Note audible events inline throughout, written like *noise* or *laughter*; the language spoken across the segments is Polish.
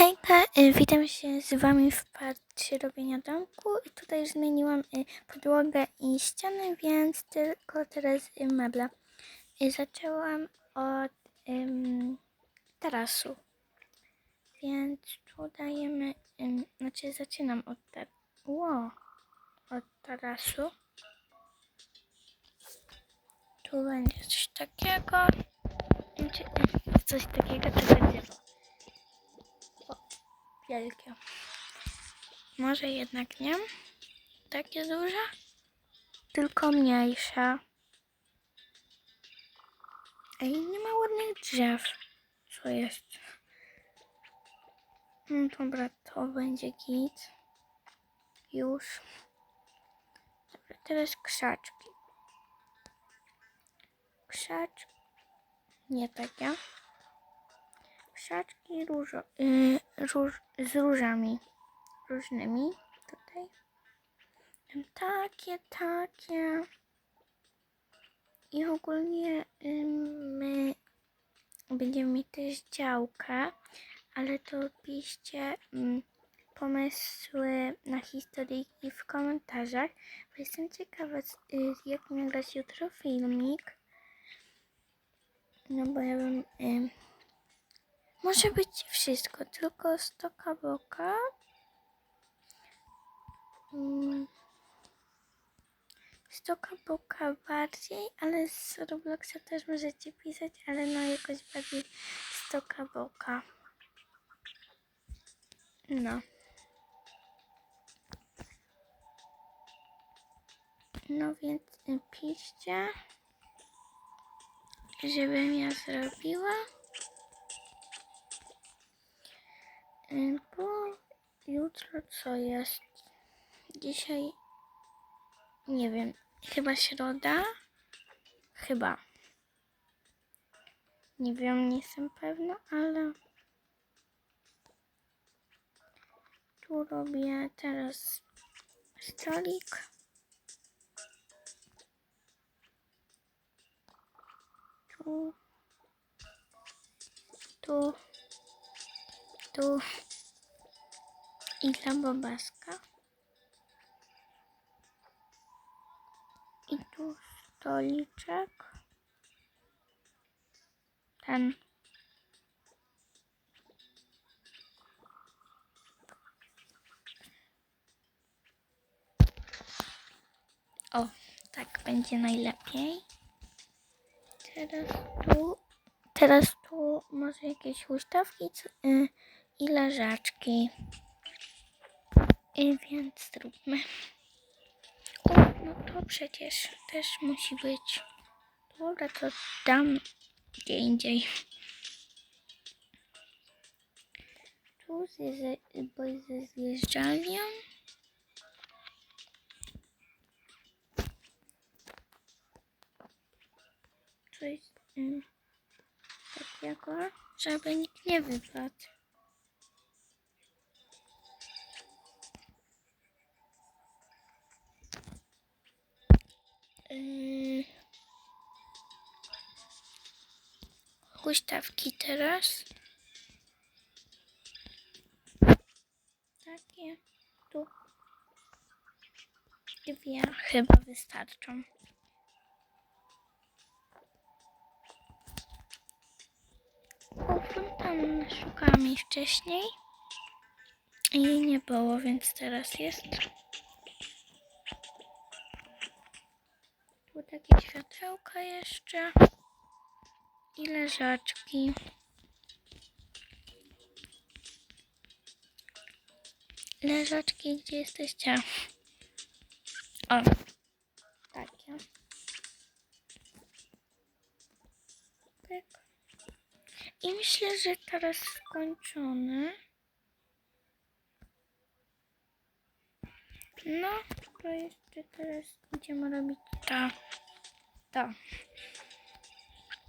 Hejka, y, witam się z wami w parcie robienia domku i tutaj zmieniłam y, podłogę i ściany, więc tylko teraz y, meble. Y, Zaczęłam od ym, tarasu, więc tu dajemy, ym, znaczy zaczynam od, tar wow, od tarasu. Tu będzie coś takiego, Znaczy, coś takiego, to będzie wielkie. Może jednak nie. Takie duże? Tylko mniejsze. Ej, nie ma ładnych drzew. Co jest? No dobra, to będzie git. Już. Dobra, teraz krzaczki. Krzacz. Nie takie. Krzaczki różo, y, róż, z różami różnymi tutaj. Takie, takie. I ogólnie ym, my będziemy mieć też działkę, ale to piszcie ym, pomysły na historyjki w komentarzach, bo jestem ciekawa, c- y, jak nagrać jutro filmik. No bo ja bym... ym, może być wszystko, tylko stoka boka. Mm. Stoka boka bardziej, ale z Robloxa też możecie pisać, ale no jakoś bardziej stoka boka. No. No więc y, piszcie, żebym ja zrobiła. Bo jutro co jest? Dzisiaj nie wiem, chyba środa? Chyba. Nie wiem, nie jestem pewna, ale tu robię teraz stolik. Tu. Tu tu i dla bobaska. I tu stoliczek. Ten. O, tak będzie najlepiej. Teraz tu Teraz tu może jakieś huśtawki co- y, i leżaczki. I więc zróbmy. O, no to przecież też musi być. Dobra, to dam gdzie indziej. Tu ze, bo ze zjeżdżalnią. Coś y, takiego, żeby nikt nie wypadł. Yy, huśtawki teraz. Takie tu. Dwie chyba wystarczą. O, fontanny szukałam jej wcześniej. I nie było, więc teraz jest. Takie światełka jeszcze. I leżaczki. Leżaczki, gdzie jesteście? O, takie. Tak. I myślę, że teraz skończony. No, to jeszcze teraz idziemy robić to. To.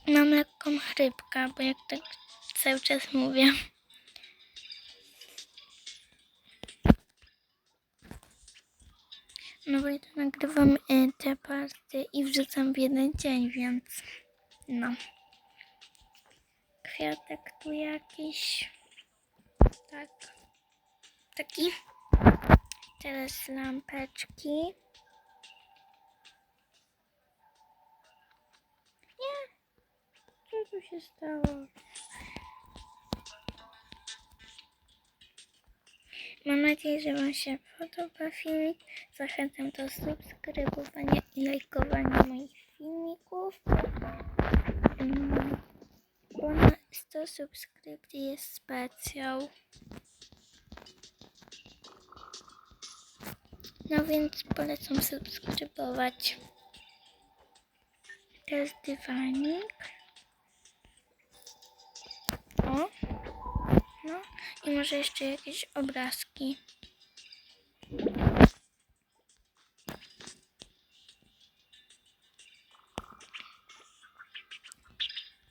Mam lekką chrypkę, bo jak tak cały czas mówię. No bo ja to nagrywam y, te partie i wrzucam w jeden dzień, więc no. Kwiatek tu jakiś. tak. Taki. Teraz lampeczki. Co się stało? Mam nadzieję, że Wam się podoba filmik. Zachęcam do subskrybowania i lajkowania moich filmików. Na 100 subskrypcji jest specjał. No więc polecam subskrybować. To jest dywanik. O. No i może jeszcze jakieś obrazki.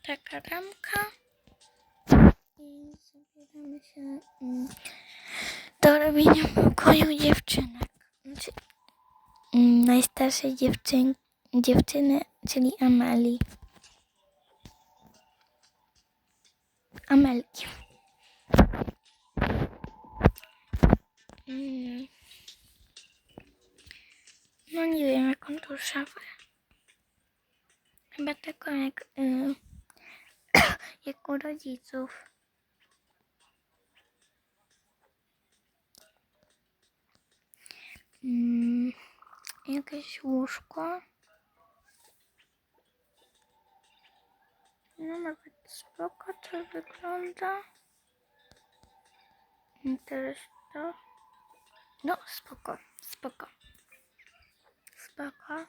Taka ramka. I zabieramy się mm, do robienia pokoju dziewczynek. Znaczy, mm, najstarszej dziewczyn, dziewczyny, czyli Amelii. Amelki. Mm. No nie wiem jaką tu szafę. Chyba taką jak, y, *coughs* jak u rodziców. Mm, jakieś łóżko. No nawet spoko to wygląda. I teraz to. No spoko, spoko. Spoko.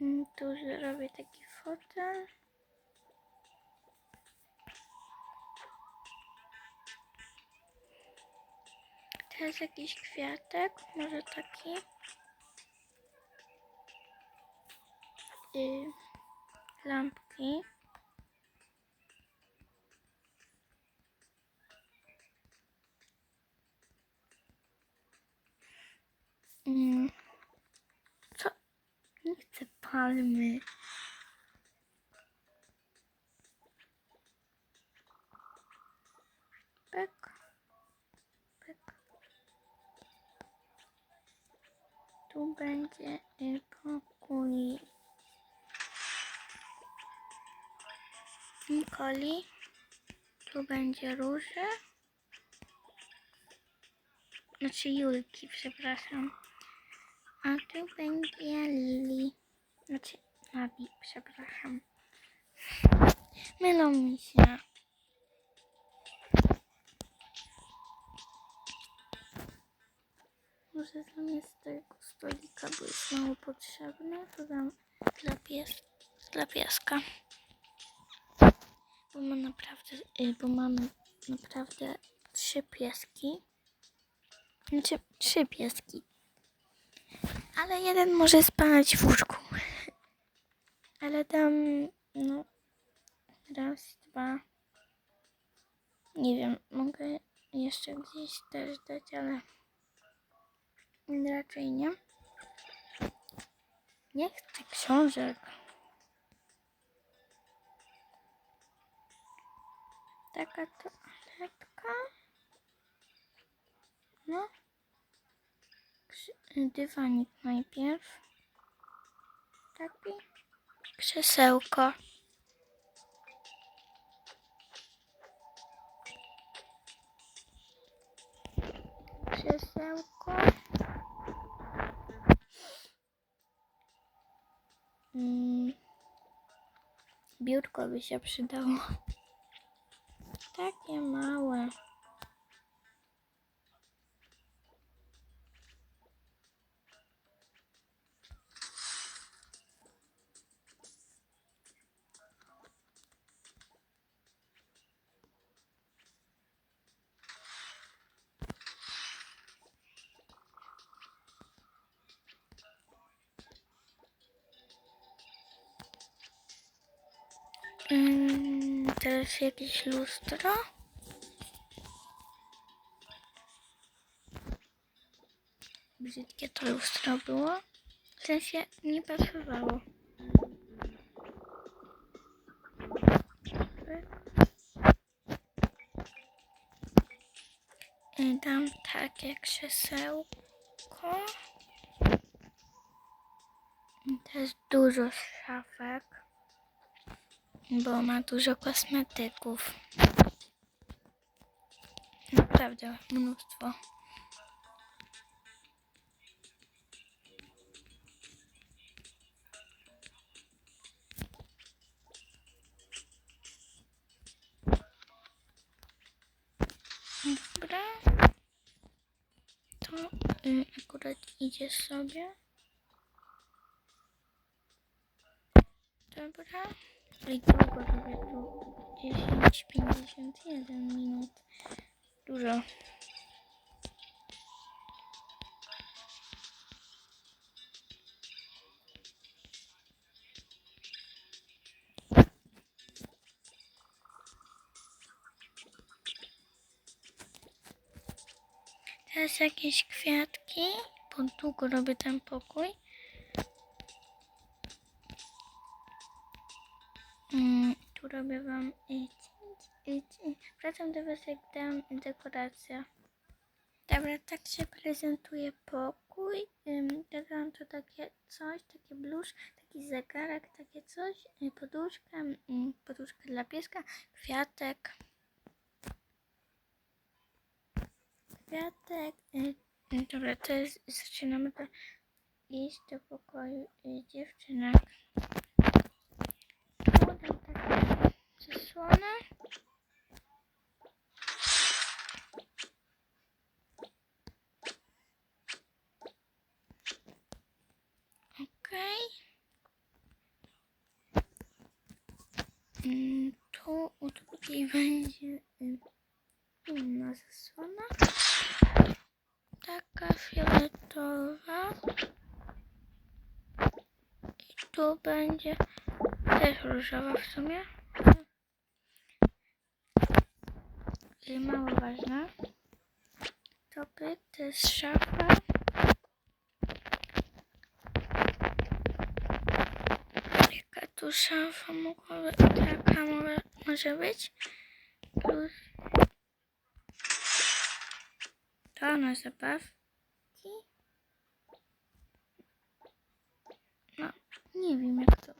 Mm, Tu zrobię taki fotel. Teraz jakiś kwiatek, może taki. Y, lampki. Mm. Co? Nie chcę palmy. Tu będzie pokój Nikoli. Tu będzie róże. Znaczy Julki, przepraszam. A tu będzie Lili. Znaczy Nabi, przepraszam. Mylą mi się. Może zamiast tego stolika, bo jest mało potrzebne, to dam dla, pies, dla pieska. Bo, ma naprawdę, y, bo mamy naprawdę trzy pieski. Znaczy trzy pieski. Ale jeden może spać w łóżku. *laughs* Ale tam, no, raz, dwa. Nie wiem, mogę jeszcze gdzieś też dać, ale raczej nie. Nie chcę książek. Taka toaletka. No. Dywanik najpierw. Taki. Krzesełko. Krzesełko. Mm. Biurko by się przydało. *laughs* Takie małe. Mm, teraz jakieś lustro. Brzydkie to lustro było. W sensie nie pasowało. I dam takie krzesełko. I też dużo szafek, bo ma dużo kosmetyków. Naprawdę mnóstwo. Dobra. To y, akurat idzie sobie. Dobra. I długo robię tu 10-51 minut. Dużo. Teraz jakieś kwiatki, bo długo robię ten pokój. Wracam do was jak dam dekorację. Dobra, tak się prezentuje pokój. Dodałam tu takie coś, taki blusz, taki zegarek, takie coś, y, poduszkę, ym, poduszkę dla pieska, kwiatek. Kwiatek. y, y, Dobra, to jest, zaczynamy do, iść do pokoju y, dziewczynek. Tu dam takie zasłonę. Okej. Mm, Tu u drugiej będzie y, inna zasłona. Taka fioletowa. I tu będzie też różowa w sumie. I mało ważne. Topy to jest szafa. Jaka tu szafa mogła, taka może, może być? Plus to na zabawki. No, nie wiem jak to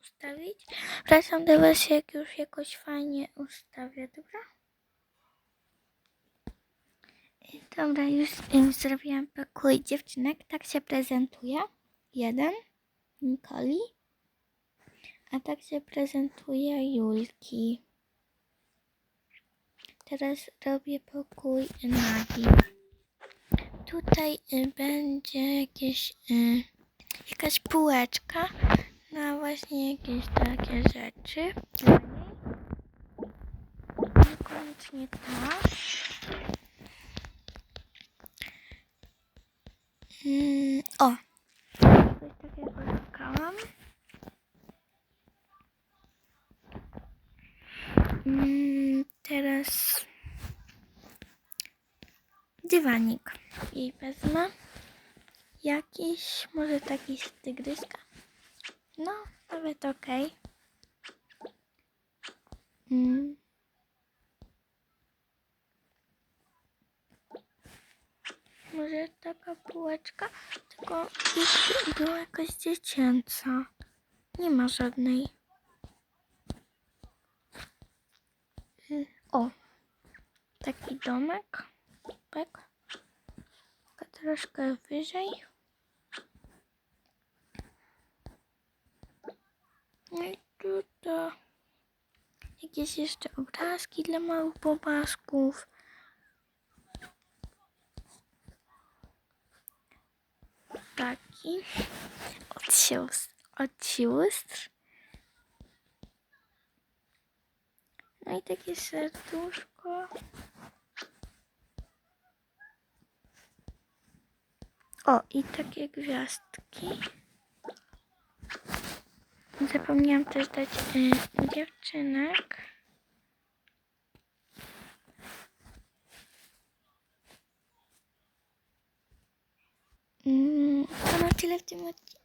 ustawić. Wracam do was jak już jakoś fajnie ustawię, dobra? I Dobra, już zrobiłam pokój dziewczynek. Tak się prezentuje. Jeden. Nikoli. A tak się prezentuje Julki. Teraz robię pokój Nagi. Tutaj y, będzie jakieś, y, jakaś półeczka na właśnie jakieś takie rzeczy. Niekoniecznie to. Mm, o! Coś takiego szukałam. Mm, teraz dywanik. I wezmę jakiś, może taki tygryska. No, nawet okej. Mm. Może taka półeczka, tylko była jakaś dziecięca. Nie ma żadnej. Y, O, taki domek. Tak. Troszkę wyżej. No i tutaj jakieś jeszcze obrazki dla małych bobasków. Taki od sióstr. Od sióstr. No i takie serduszko. O, i takie gwiazdki. Zapomniałam też dać y, dziewczynek. Mm, to na tyle w tym odcinku.